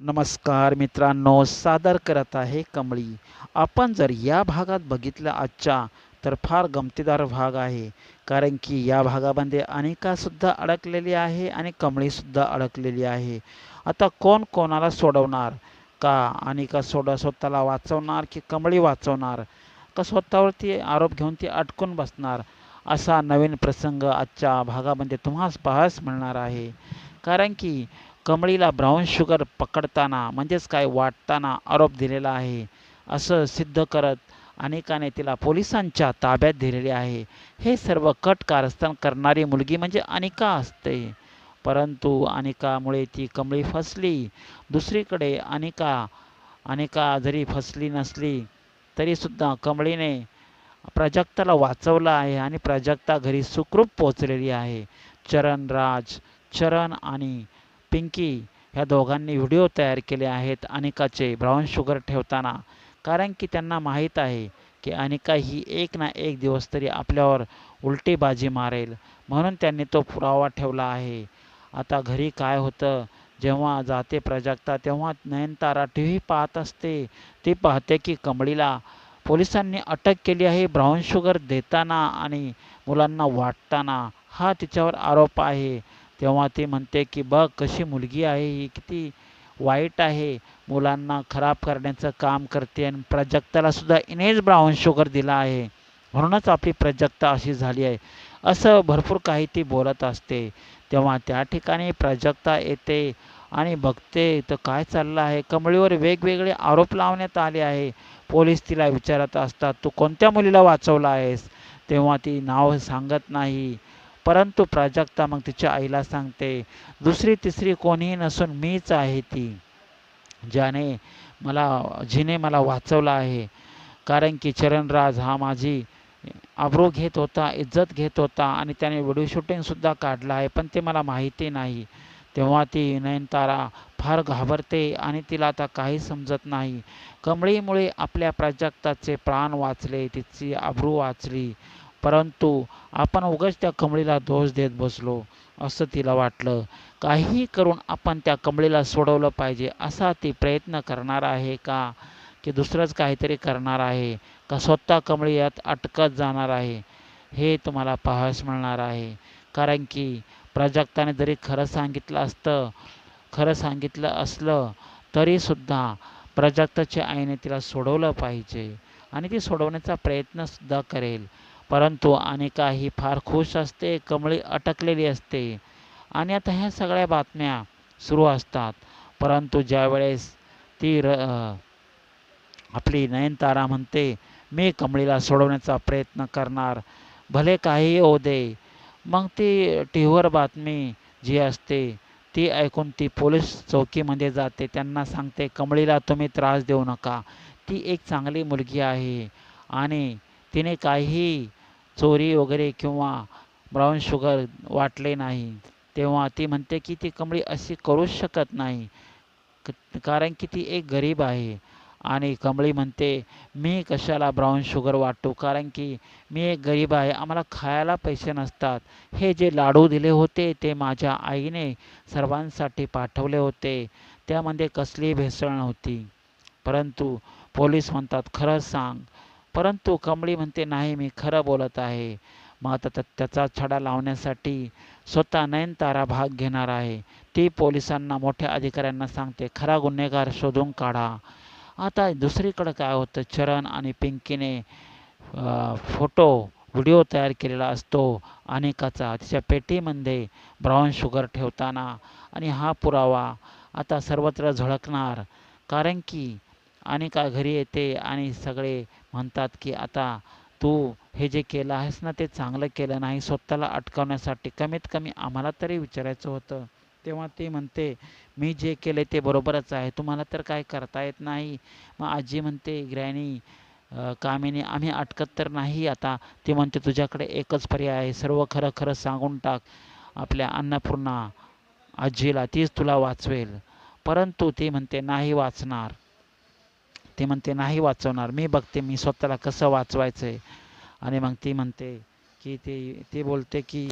नमस्कार मित्रांनो सादर करत आहे कमळी. आपण जर या भागात बघितलं आजच्या तर फार गमतीदार भाग आहे. कारण की या भागामध्ये अनिकासुद्धा अडकलेली आहे आणि कमळीसुद्धा अडकलेली आहे. आता कोण कोणाला सोडवणार? का अनिका सोड स्वतःला वाचवणार की कमळी वाचवणार? का स्वतःवरती आरोप घेऊन ती अटकून बसणार? असा नवीन प्रसंग आजच्या भागामध्ये तुम्हास पाहायला मिळणार आहे. कारण की कमळीला ब्राऊन शुगर पकडताना म्हणजेच काय वाटताना आरोप दिलेला आहे. असं सिद्ध करत अनेकाने तिला पोलिसांच्या ताब्यात दिलेले आहे. हे सर्व कट कारस्थान करणारी मुलगी म्हणजे अनिका असते. परंतु अनिकामुळे ती कमळी फसली. दुसरीकडे अनिका अनिका जरी फसली नसली तरीसुद्धा कमळीने प्राजक्ताला वाचवलं आहे आणि प्राजक्ता घरी सुखरूप पोचलेली आहे. चरणराज चरण आणि पिंकी ह्या दोघांनी व्हिडिओ तयार केले आहेत अनिकाचे ब्राऊन शुगर ठेवताना. कारण की त्यांना माहीत आहे की अनिका ही एक ना एक दिवस तरी आपल्यावर उलटी बाजी मारेल. म्हणून त्यांनी तो पुरावा ठेवला आहे. आता घरी काय होतं? जेव्हा जाते प्रजागता तेव्हा नयनतारा टी व्ही पाहत असते. ती पाहते की कमळीला पोलिसांनी अटक केली आहे ब्राऊन शुगर देताना आणि मुलांना वाटताना. हा तिच्यावर आरोप आहे. तेव्हा ती म्हणते की बघ कशी मुलगी आहे ही किती वाईट आहे. मुलांना खराब करण्याचं काम करते आणि प्राजक्ताला सुद्धा इनेज ब्राऊन शुगर दिला आहे. म्हणूनच आपली प्राजक्ता अशी झाली आहे. असं भरपूर काही ती बोलत असते. तेव्हा त्या ठिकाणी प्राजक्ता येते आणि बघते तर काय चाललं आहे? कमळीवर वेगवेगळे आरोप लावण्यात आले आहे. पोलीस तिला विचारत असतात तू कोणत्या मुलीला वाचवला आहेस? तेव्हा ती नाव सांगत नाही. परंतु प्राजक्ता मग तिच्या आईला सांगते दुसरी तिसरी कोणीही नसून मीच आहे ती. ज्याने मला जिने मला वाचवलं आहे. कारण की चरणराज हा माझी आब्रू घेत होता इज्जत घेत होता आणि त्याने व्हिडिओ शूटिंगसुद्धा काढलं आहे पण ते मला माहिती नाही. तेव्हा ती नयनतारा फार घाबरते आणि तिला आता काही समजत नाही. कमळीमुळे आपल्या प्राजक्ताचे प्राण वाचले तिची आब्रू वाचली. परंतु आपण उगाच त्या कमळीला दोष देत बसलो असं तिला वाटलं. काहीही करून आपण त्या कमळीला सोडवलं पाहिजे असा ती प्रयत्न करणार आहे का? की दुसरंच काहीतरी करणार आहे? का स्वतः कमळी यात अटकत जाणार आहे? हे तुम्हाला पाहायस मिळणार आहे. कारण की प्राजक्ताने जरी खरं सांगितलं असतं खरं सांगितलं असलं तरीसुद्धा प्राजक्ताच्या आईने तिला सोडवलं पाहिजे. आणि ती सोडवण्याचा प्रयत्नसुद्धा करेल. परंतु आणि ही फार खुश असते कमळी अटकलेली असते. आणि आता ह्या सगळ्या बातम्या सुरू असतात. परंतु ज्यावेळेस ती र आपली नयनतारा म्हणते मी कमळीला सोडवण्याचा प्रयत्न करणार भले काहीही होऊ दे. मग ती टी व्हीवर बातमी जी असते ती ऐकून ती पोलीस चौकीमध्ये जाते. त्यांना सांगते कमळीला तुम्ही त्रास देऊ नका. ती एक चांगली मुलगी आहे आणि तिने काही चोरी वगैरे किंवा ब्राऊन शुगर वाटले नाही तेव्हा ती म्हणते की ती कमळी अशी करूच शकत नाही कारण की ती एक गरीब आहे. आणि कमळी म्हणते मी कशाला ब्राऊन शुगर वाटतो कारण की मी एक गरीब आहे आम्हाला खायला पैसे नसतात. हे जे लाडू दिले होते ते माझ्या आईने सर्वांसाठी पाठवले होते. त्यामध्ये कसली भेसळ नव्हती. परंतु पोलीस म्हणतात खरंच सांग परंतु कमळी म्हणते नाही मी खरं बोलत आहे. मग आता त्याचा छडा लावण्यासाठी स्वतः नयनतारा भाग घेणार आहे. ती पोलिसांना मोठ्या अधिकाऱ्यांना सांगते खरा गुन्हेगार शोधून काढा. आता दुसरीकडं काय होतं? चरण आणि पिंकीने फोटो व्हिडिओ तयार केलेला असतो अनेकाचा. तिच्या पेटीमध्ये ब्राऊन शुगर ठेवताना आणि हा पुरावा आता सर्वत्र झळकणार. कारण की अनेका घरी येते आणि सगळे म्हणतात की आता तू हे जे केलं आहेस ना ते चांगलं केलं नाही. स्वतःला अटकवण्यासाठी कमीत कमी आम्हाला तरी विचारायचं होतं. तेव्हा ती म्हणते मी जे केले ते बरोबरच आहे. तुम्हाला तर काय करता येत नाही? मग आजी म्हणते ग्रॅनी कामिनी आम्ही अटकत तर नाही आता. ती म्हणते तुझ्याकडे एकच पर्याय आहे. सर्व खरं खरं सांगून टाक. आपल्या अन्नपूर्णा आजीला तीच तुला वाचवेल. परंतु ती म्हणते नाही वाचणार. ती म्हणते नाही वाचवणार मी बघते मी स्वतःला कसं वाचवायचं आहे आणि मग ती म्हणते की ते ती बोलते की